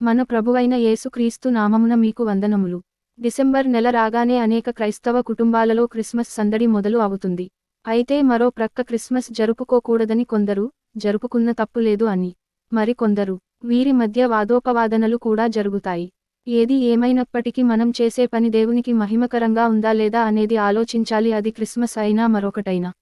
మన ప్రభువైన యేసుక్రీస్తు నామమున మీకు వందనములు. డిసెంబర్ నెల రాగానే అనేక క్రైస్తవ కుటుంబాలలో క్రిస్మస్ సందడి మొదలు అవుతుంది. అయితే మరో ప్రక్క క్రిస్మస్ జరుపుకోకూడదని కొందరు జరుపుకున్న తప్పు లేదు అని మరికొందరు. వీరి మధ్య వాదోపవాదనలు కూడా జరుగుతాయి. ఏది ఏమైనప్పటికీ మనం చేసే పని దేవునికి మహిమకరంగా ఉందా లేదా అనేది ఆలోచించాలి. అది క్రిస్మస్ అయినా మరొకటైనా.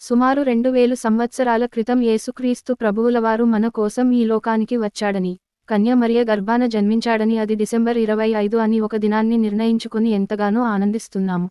సుమారు రెండు వేలు సంవత్సరాల క్రితం యేసుక్రీస్తు ప్రభువులవారు మన కోసం ఈ లోకానికి వచ్చాడని కన్యమరియ గర్భాన జన్మించాడని అది డిసెంబర్ ఇరవై ఐదు అని ఒక దినాన్ని నిర్ణయించుకుని ఎంతగానో ఆనందిస్తున్నాము.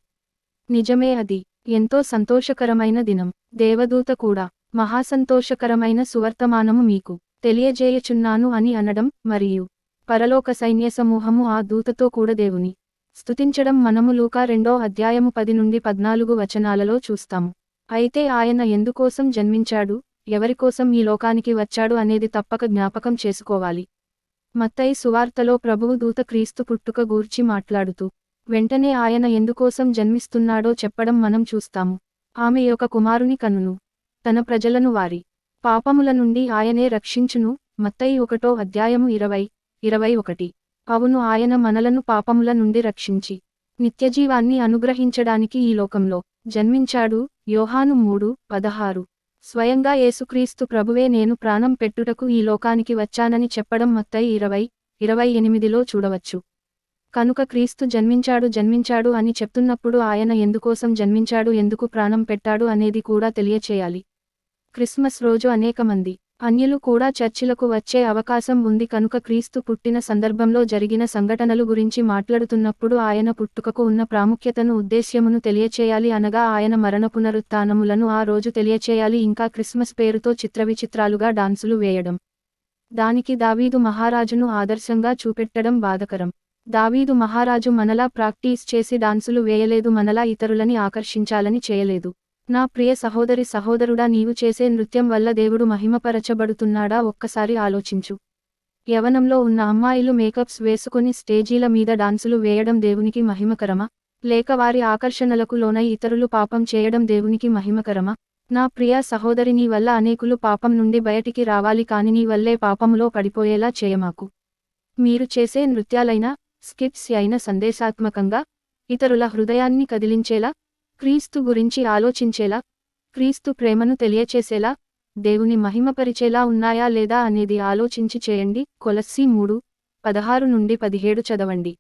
నిజమే అది. ఎంతో సంతోషకరమైన దినం. దేవదూత కూడా. మహాసంతోషకరమైన సువర్తమానము మీకు. తెలియజేయచున్నాను అని అనడం మరియు పరలోక సైన్య సమూహము ఆ దూతతో కూడా దేవుని స్తుతించడం మనము లూకా రెండో అధ్యాయము పది నుండి పద్నాలుగు వచనాలలో చూస్తాము. అయితే ఆయన ఎందుకోసం జన్మించాడు? ఎవరికోసం ఈ లోకానికి వచ్చాడు అనేది తప్పక జ్ఞాపకం చేసుకోవాలి. మత్తయి సువార్తలో ప్రభువు దూత క్రీస్తు పుట్టుక గూర్చి మాట్లాడుతూ వెంటనే ఆయన ఎందుకోసం జన్మిస్తున్నాడో చెప్పడం మనం చూస్తాము. ఆమె యొక్క కుమారుని కనును. తన ప్రజలను వారి పాపముల నుండి ఆయనే రక్షించును. మత్తయి ఒకటో అధ్యాయము ఇరవై ఇరవై ఒకటి. అవును ఆయన మనలను పాపముల నుండి రక్షించి నిత్యజీవాన్ని అనుగ్రహించడానికి ఈ లోకంలో జన్మించాడు. యోహాను మూడు పదహారు. స్వయంగా యేసుక్రీస్తు ప్రభువే నేను ప్రాణం పెట్టుటకు ఈ లోకానికి వచ్చానని చెప్పడం మత్తయి ఇరవై ఇరవై ఎనిమిదిలో చూడవచ్చు. కనుక క్రీస్తు జన్మించాడు జన్మించాడు అని చెప్తున్నప్పుడు ఆయన ఎందుకోసం జన్మించాడు ఎందుకు ప్రాణం పెట్టాడు అనేది కూడా తెలియచేయాలి. క్రిస్మస్ రోజు అనేక మంది అన్యులు కూడా చర్చిలకు వచ్చే అవకాశం ఉంది కనుక క్రీస్తు పుట్టిన సందర్భంలో జరిగిన సంఘటనలు గురించి మాట్లాడుతున్నప్పుడు ఆయన పుట్టుకకు ఉన్న ప్రాముఖ్యతను ఉద్దేశ్యమును తెలియచేయాలి అనగా ఆయన మరణ పునరుత్నములను ఆ రోజు తెలియచేయాలి. ఇంకా క్రిస్మస్ పేరుతో చిత్రవిచిత్రాలుగా డాన్సులు వేయడం. దానికి దావీదు మహారాజును ఆదర్శంగా చూపెట్టడం బాధకరం. దావీదు మహారాజు మనలా ప్రాక్టీస్ చేసి డాన్సులు వేయలేదు మనలా ఇతరులని ఆకర్షించాలని చేయలేదు. నా ప్రియ సహోదరి సహోదరుడా నీవు చేసే నృత్యం వల్ల దేవుడు మహిమపరచబడుతున్నాడా? ఒక్కసారి ఆలోచించు. యవనంలో ఉన్న అమ్మాయిలు మేకప్స్ వేసుకుని స్టేజీల మీద డాన్సులు వేయడం దేవునికి మహిమకరమా? లేక వారి ఆకర్షణలకు లోనై ఇతరులు పాపం చేయడం దేవునికి మహిమకరమా? నా ప్రియ సహోదరి నీ వల్ల అనేకులు పాపం నుండి బయటికి రావాలి కాని నీ వల్లే పాపములో పడిపోయేలా చేయమాకు. మీరు చేసే నృత్యాలైనా స్కిట్స్ అయిన సందేశాత్మకంగా ఇతరుల హృదయాన్ని కదిలించేలా క్రీస్తు గురించి ఆలోచించేలా క్రీస్తు ప్రేమను తెలియచేసేలా దేవుని మహిమపరిచేలా ఉన్నాయా లేదా అనేది ఆలోచించి చేయండి. కొలస్సి మూడు పదహారు నుండి పదిహేడు చదవండి.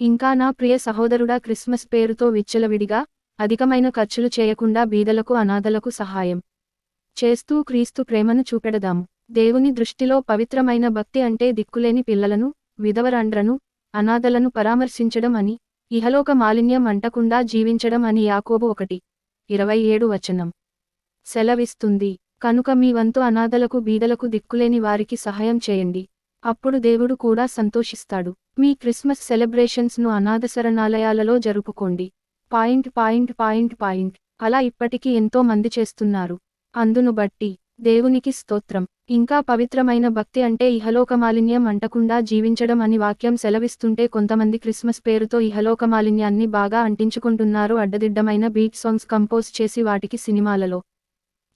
ఇంకా నా ప్రియ సహోదరుడా క్రిస్మస్ పేరుతో విచ్చలవిడిగా అధికమైన ఖర్చులు చేయకుండా బీదలకు అనాథలకు సహాయం చేస్తూ క్రీస్తు ప్రేమను చూపెడదాము దేవుని దృష్టిలో పవిత్రమైన భక్తి అంటే దిక్కులేని పిల్లలను విధవరాండ్రను అనాథలను పరామర్శించడం అని ఇహలోక మాలిన్యం అంటకుండా జీవించడం అని యాకోబు ఒకటి ఇరవై ఏడు వచనం. సెలవిస్తుంది కనుక మీ వంతు అనాథలకు బీదలకు దిక్కులేని వారికి సహాయం చేయండి. అప్పుడు దేవుడు కూడా సంతోషిస్తాడు. మీ క్రిస్మస్ సెలబ్రేషన్స్ను అనాథ శరణాలయాలలో జరుపుకోండి. Point point point point. అలా ఇప్పటికీ ఎంతో మంది చేస్తున్నారు. అందును బట్టి దేవునికి స్తోత్రం. ఇంకా పవిత్రమైన భక్తి అంటే ఇహలోక మాలిన్యం అంటకుండా జీవించడం అని వాక్యం సెలవిస్తుంటే కొంతమంది క్రిస్మస్ పేరుతో ఇహలోక మాలిన్యాన్ని బాగా అంటించుకుంటున్నారు అడ్డదిడ్డమైన బీట్ సాంగ్స్ కంపోజ్ చేసి వాటికి సినిమాలలో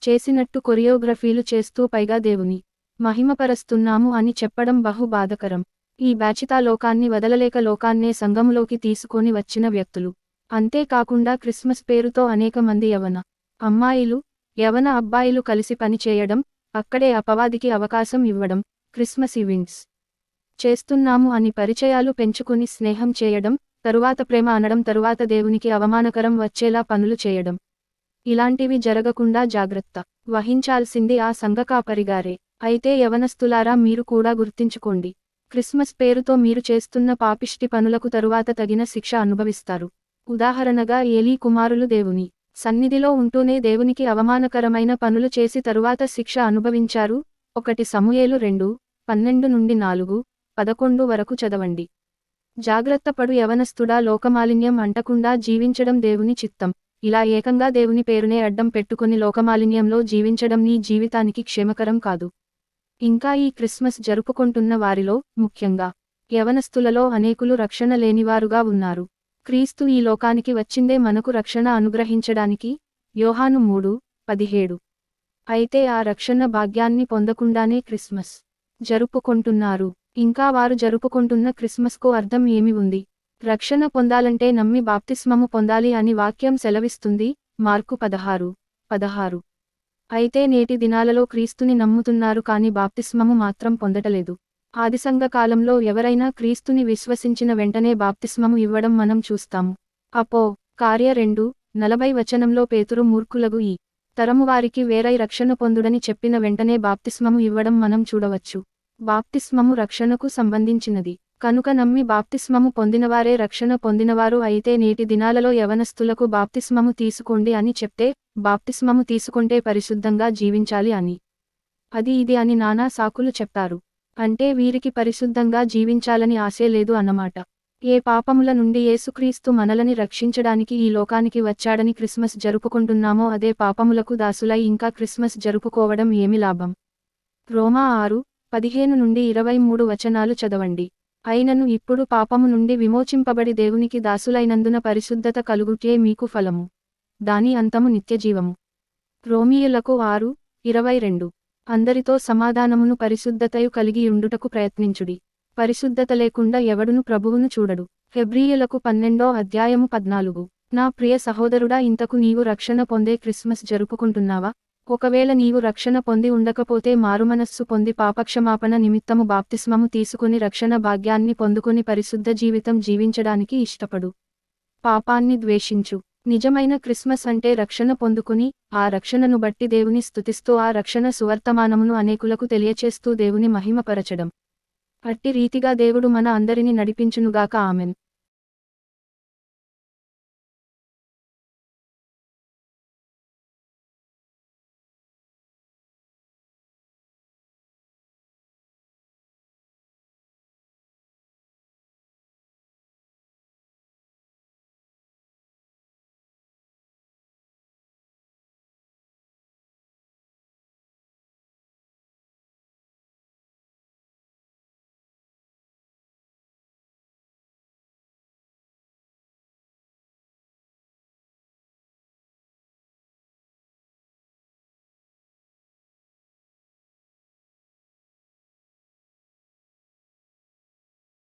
చేసినట్టు కొరియోగ్రఫీలు చేస్తూ పైగా దేవుని మహిమపరస్తున్నాము అని చెప్పడం బహు బాధకరం. ఈ బ్యాచితా లోకాన్ని వదలలేక లోకాన్నే సంఘంలోకి తీసుకొని వచ్చిన వ్యక్తులు. అంతేకాకుండా క్రిస్మస్ పేరుతో అనేక మంది యవన అమ్మాయిలు యవన అబ్బాయిలు కలిసి పనిచేయడం అక్కడే అపవాదికి అవకాశం ఇవ్వడం క్రిస్మస్ ఈవెంట్స్ చేస్తున్నాము అని పరిచయాలు పెంచుకుని స్నేహం చేయడం తరువాత ప్రేమ అనడం తరువాత దేవునికి అవమానకరం వచ్చేలా పనులు చేయడం. ఇలాంటివి జరగకుండా జాగ్రత్త. వహించాల్సింది ఆ సంఘకాపరిగారే అయితే యవనస్తులారా మీరు కూడా గుర్తించుకోండి. క్రిస్మస్ పేరుతో మీరు చేస్తున్న పాపిష్టి పనులకు తరువాత తగిన శిక్ష అనుభవిస్తారు. ఉదాహరణగా ఏలీ కుమారులు దేవుని సన్నిధిలో ఉంటూనే దేవునికి అవమానకరమైన పనులు చేసి తరువాత శిక్ష అనుభవించారు. ఒకటి సమూయేలు రెండు పన్నెండు నుండి నాలుగు పదకొండు వరకు చదవండి. జాగ్రత్తపడు యవనస్తుడా లోకమాలిన్యం అంటకుండా జీవించడం దేవుని చిత్తం. ఇలా ఏకంగా దేవుని పేరునే అడ్డం పెట్టుకుని లోకమాలిన్యంలో జీవించడం నీ జీవితానికి క్షేమకరం కాదు. ఇంకా ఈ క్రిస్మస్ జరుపుకుంటున్న వారిలో ముఖ్యంగా యవనస్తులలో అనేకులు రక్షణ లేనివారుగా ఉన్నారు. క్రీస్తు ఈ లోకానికి వచ్చిందే మనకు రక్షణ అనుగ్రహించడానికి యోహాను మూడు పదిహేడు. అయితే ఆ రక్షణ భాగ్యాన్ని పొందకుండానే క్రిస్మస్ జరుపుకుంటున్నారు. ఇంకా వారు జరుపుకుంటున్న క్రిస్మస్కు అర్థం ఏమి ఉంది? రక్షణ పొందాలంటే నమ్మి బాప్తిస్మము పొందాలి అని వాక్యం సెలవిస్తుంది మార్కు పదహారు పదహారు. అయితే నేటి దినాలలో క్రీస్తుని నమ్ముతున్నారు కాని బాప్తిస్మము మాత్రం పొందటలేదు. ఆదిసంగ కాలంలో ఎవరైనా క్రీస్తుని విశ్వసించిన వెంటనే బాప్తిస్మము ఇవ్వడం మనం చూస్తాము. అపో కార్య రెండు నలభై వచనంలో పేతురు మూర్ఖులగు ఈ తరము వారికి వేరై రక్షణ పొందుడని చెప్పిన వెంటనే బాప్తిస్మము ఇవ్వడం మనం చూడవచ్చు. బాప్తిస్మము రక్షణకు సంబంధించినది. కనుక నమ్మి బాప్తిస్మము పొందినవారే రక్షణ పొందినవారు అయితే నేటి దినాలలో యవనస్తులకు బాప్తిస్మము తీసుకోండి అని చెప్తే బాప్తిస్మము తీసుకుంటే పరిశుద్ధంగా జీవించాలి అని. అది ఇది అని నానా సాకులు చెప్తారు అంటే వీరికి పరిశుద్ధంగా జీవించాలని ఆశే లేదు అన్నమాట. ఏ పాపముల నుండి యేసుక్రీస్తు మనలని రక్షించడానికి ఈ లోకానికి వచ్చాడని క్రిస్మస్ జరుపుకుంటున్నామో అదే పాపములకు దాసులై ఇంకా క్రిస్మస్ జరుపుకోవడం ఏమి లాభం? రోమా ఆరు పదిహేను నుండి ఇరవై మూడు వచనాలు చదవండి. అయినను ఇప్పుడు పాపము నుండి విమోచింపబడి దేవునికి దాసులైనందున పరిశుద్ధత కలుగుటే మీకు ఫలము. దాని అంతము నిత్యజీవము. రోమియులకు ఆరు ఇరవై రెండు. అందరితో సమాధానమును పరిశుద్ధతయు కలిగియుండుటకు ప్రయత్నించుడి. పరిశుద్ధత లేకుండా ఎవడును ప్రభువును చూడడు. ఫెబ్రియలకు పన్నెండో అధ్యాయము పద్నాలుగు. నా ప్రియ సహోదరుడా ఇంతకు నీవు రక్షణ పొందే క్రిస్మస్ జరుపుకుంటున్నావా? ఒకవేళ నీవు రక్షణ పొంది ఉండకపోతే మారుమనస్సు పొంది పాపక్షమాపణ నిమిత్తము బాప్తిస్మము తీసుకుని రక్షణ భాగ్యాన్ని పొందుకుని పరిశుద్ధ జీవితం జీవించడానికి ఇష్టపడు. పాపాన్ని ద్వేషించు. నిజమైన క్రిస్మస్ అంటే రక్షణ పొందుకుని ఆ రక్షణను బట్టి దేవుని స్థుతిస్తూ ఆ రక్షణ సువర్తమానమును అనేకులకు తెలియచేస్తూ దేవుని మహిమపరచడం. అట్టి రీతిగా దేవుడు మన అందరిని నడిపించునుగాక. ఆమెన్.